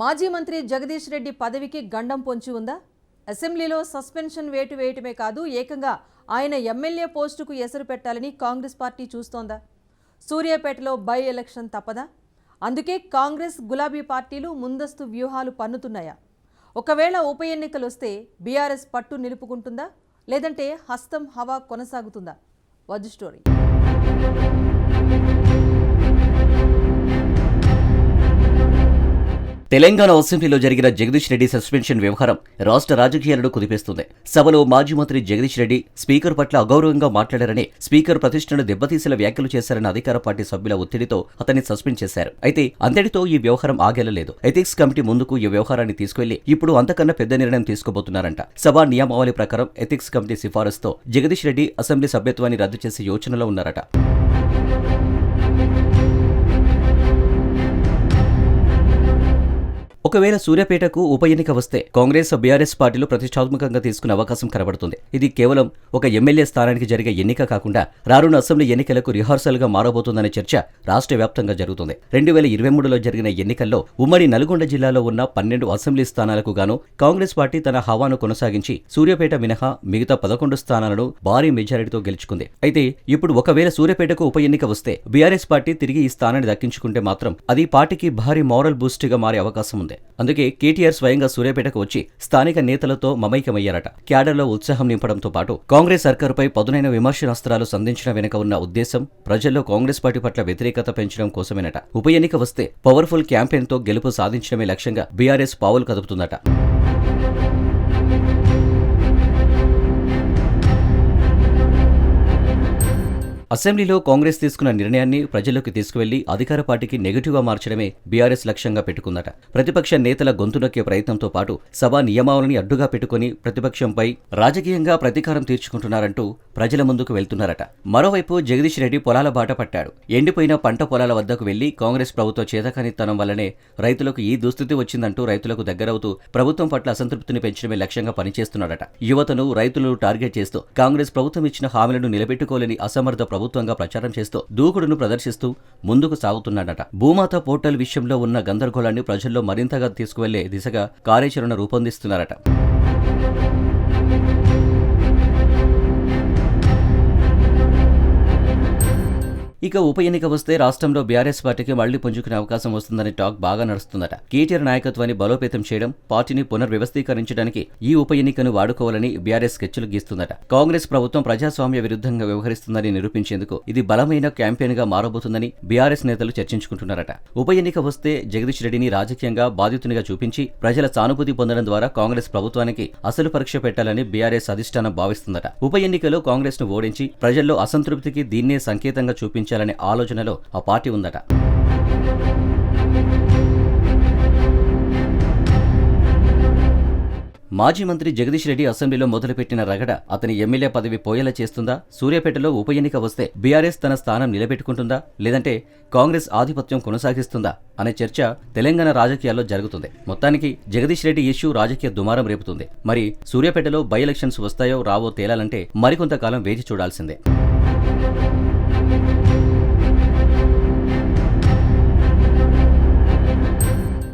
మాజీ మంత్రి జగదీష్ రెడ్డి పదవికి గండం పొంచి ఉందా? అసెంబ్లీలో సస్పెన్షన్ వేటు వేయటమే కాదు ఏకంగా ఆయన ఎమ్మెల్యే పోస్టుకు ఎసరు పెట్టాలని కాంగ్రెస్ పార్టీ చూస్తోందా? సూర్యాపేటలో బై ఎలక్షన్ తప్పదా? అందుకే కాంగ్రెస్ గులాబీ పార్టీలు ముందస్తు వ్యూహాలు పన్నుతున్నాయా? ఒకవేళ ఉప ఎన్నికలు వస్తే బీఆర్ఎస్ పట్టు నిలుపుకుంటుందా? లేదంటే హస్తం హవా కొనసాగుతుందా? Was story. తెలంగాణ అసెంబ్లీలో జరిగిన జగదీష్ రెడ్డి సస్పెన్షన్ వ్యవహారం రాష్ట్ర రాజకీయాలను కుదిపేస్తుంది. సభలో మాజీ మంత్రి జగదీష్ రెడ్డి స్పీకర్ పట్ల అగౌరవంగా మాట్లాడారని స్పీకర్ ప్రతిష్టను దెబ్బతీసేలా వ్యాఖ్యలు చేశారన్న అధికార పార్టీ సభ్యుల ఒత్తిడితో అతన్ని సస్పెండ్ చేశారు. అయితే అంతటితో ఈ వ్యవహారం ఆగేలలేదు. ఎథిక్స్ కమిటీ ముందుకు ఈ వ్యవహారాన్ని తీసుకెళ్ళి ఇప్పుడు అంతకన్నా పెద్ద నిర్ణయం తీసుకోబోతున్నారంట. సభా నియమావళి ప్రకారం ఎథిక్స్ కమిటీ సిఫారసుతో జగదీష్ రెడ్డి అసెంబ్లీ సభ్యత్వాన్ని రద్దు చేసే యోచనలో ఉన్నారట. ఒకవేళ సూర్యాపేటకు ఉప ఎన్నిక వస్తే కాంగ్రెస్ బీఆర్ఎస్ పార్టీలు ప్రతిష్టాత్మకంగా తీసుకునే అవకాశం కనబడుతుంది. ఇది కేవలం ఒక ఎమ్మెల్యే స్థానానికి జరిగే ఎన్నిక కాకుండా రానున్న అసెంబ్లీ ఎన్నికలకు రిహార్సల్గా మారబోతుందనే చర్చ రాష్ట్ర వ్యాప్తంగా జరుగుతుంది. రెండు వేల ఇరవై మూడులో జరిగిన ఎన్నికల్లో ఉమ్మడి నల్గొండ జిల్లాలో ఉన్న పన్నెండు అసెంబ్లీ స్థానాలకు గాను కాంగ్రెస్ పార్టీ తన హవాను కొనసాగించి సూర్యాపేట మినహా మిగతా పదకొండు స్థానాలను భారీ మెజారిటీతో గెలుచుకుంది. అయితే ఇప్పుడు ఒకవేళ సూర్యాపేటకు ఉప ఎన్నిక వస్తే బీఆర్ఎస్ పార్టీ తిరిగి ఈ స్థానాన్ని దక్కించుకుంటే మాత్రం అది పార్టీకి భారీ మోరల్ బూస్ట్గా మారే అవకాశం ఉంది. అందుకే కేటీఆర్ స్వయంగా సూర్యాపేటకు వచ్చి స్థానిక నేతలతో మమైకమయ్యారట. క్యాడర్లో ఉత్సాహం నింపడంతో పాటు కాంగ్రెస్ సర్కారుపై పదునైన విమర్శనాస్త్రాలు సంధించడం వెనుక ఉన్న ఉద్దేశం ప్రజల్లో కాంగ్రెస్ పార్టీ పట్ల వ్యతిరేకత పెంచడం కోసమేనట. ఉప ఎన్నిక వస్తే పవర్ఫుల్ క్యాంపెయిన్తో గెలుపు సాధించడమే లక్ష్యంగా బీఆర్ఎస్ పావులు కదుపుతుందట. అసెంబ్లీలో కాంగ్రెస్ తీసుకున్న నిర్ణయాన్ని ప్రజల్లోకి తీసుకువెళ్ళి అధికార పార్టీకి నెగిటివ్గా మార్చడమే బీఆర్ఎస్ లక్ష్యంగా పెట్టుకుందట. ప్రతిపక్ష నేతల గొంతు నొక్కే ప్రయత్నంతో పాటు సభా నియమావళిని అడ్డుగా పెట్టుకుని ప్రతిపక్షంపై రాజకీయంగా ప్రతీకారం తీర్చుకుంటున్నారంటూ ప్రజల ముందుకు వెళ్తున్నారట. మరోవైపు జగదీష్ రెడ్డి పొలాల బాట పట్టాడు. ఎండిపోయిన పంట పొలాల వద్దకు వెళ్ళి కాంగ్రెస్ ప్రభుత్వ చేతకానితనం వల్లనే రైతులకు ఈ దుస్థితి వచ్చిందంటూ రైతులకు దగ్గరవుతూ ప్రభుత్వం పట్ల అసంతృప్తిని పెంచడమే లక్ష్యంగా పనిచేస్తున్నాడట యువతను రైతులను టార్గెట్ చేస్తూ కాంగ్రెస్ ప్రభుత్వం ఇచ్చిన హామీలను నిలబెట్టుకోలేని అసమర్థ ప్రభుత్వం ప్రభుత్వంగా ప్రచారం చేస్తూ దూకుడును ప్రదర్శిస్తూ ముందుకు సాగుతున్నాడట. భూమాత పోర్టల్ విషయంలో ఉన్న గందరగోళాన్ని ప్రజల్లో మరింతగా తీసుకువెళ్ళే దిశగా కార్యాచరణ రూపొందిస్తున్నారట. ఇక ఉప ఎన్నిక వస్తే రాష్ట్రంలో బీఆర్ఎస్ పార్టీకి మళ్ళీ పుంజుకునే అవకాశం వస్తుందని టాక్ బాగా నడుస్తుందట. కేటీఆర్ నాయకత్వాన్ని బలోపేతం చేయడం పార్టీని పునర్వ్యవస్థీకరించడానికి ఈ ఉప ఎన్నికను వాడుకోవాలని బీఆర్ఎస్ స్కెచ్లు గీస్తుందట. కాంగ్రెస్ ప్రభుత్వం ప్రజాస్వామ్య విరుద్ధంగా వ్యవహరిస్తుందని నిరూపించేందుకు ఇది బలమైన క్యాంపెయిన్గా మారబోతుందని బీఆర్ఎస్ నేతలు చర్చించుకుంటున్నారట. ఉప ఎన్నిక వస్తే జగదీష్ రెడ్డిని రాజకీయంగా బాధితునిగా చూపించి ప్రజల సానుభూతి పొందడం ద్వారా కాంగ్రెస్ ప్రభుత్వానికి అసలు పరీక్ష పెట్టాలని బీఆర్ఎస్ అధిష్టానం భావిస్తుందట. ఉప ఎన్నికలో కాంగ్రెస్ను ఓడించి ప్రజల్లో అసంతృప్తికి దీన్నే సంకేతంగా చూపించాలని ఆలోచనలో ఆ పార్టీ ఉందట. మాజీ మంత్రి జగదీష్ రెడ్డి అసెంబ్లీలో మొదలుపెట్టిన రగడ అతని ఎమ్మెల్యే పదవి పోయేలా చేస్తుందా? సూర్యాపేటలో ఉప ఎన్నిక వస్తే బీఆర్ఎస్ తన స్థానం నిలబెట్టుకుంటుందా? లేదంటే కాంగ్రెస్ ఆధిపత్యం కొనసాగిస్తుందా? అనే చర్చ తెలంగాణ రాజకీయాల్లో జరుగుతుంది. మొత్తానికి జగదీష్ రెడ్డి ఇష్యూ రాజకీయ దుమారం రేపుతుంది. మరి సూర్యాపేటలో బై ఎలక్షన్స్ వస్తాయో రావో తేలాలంటే మరికొంతకాలం వేచి చూడాల్సిందే.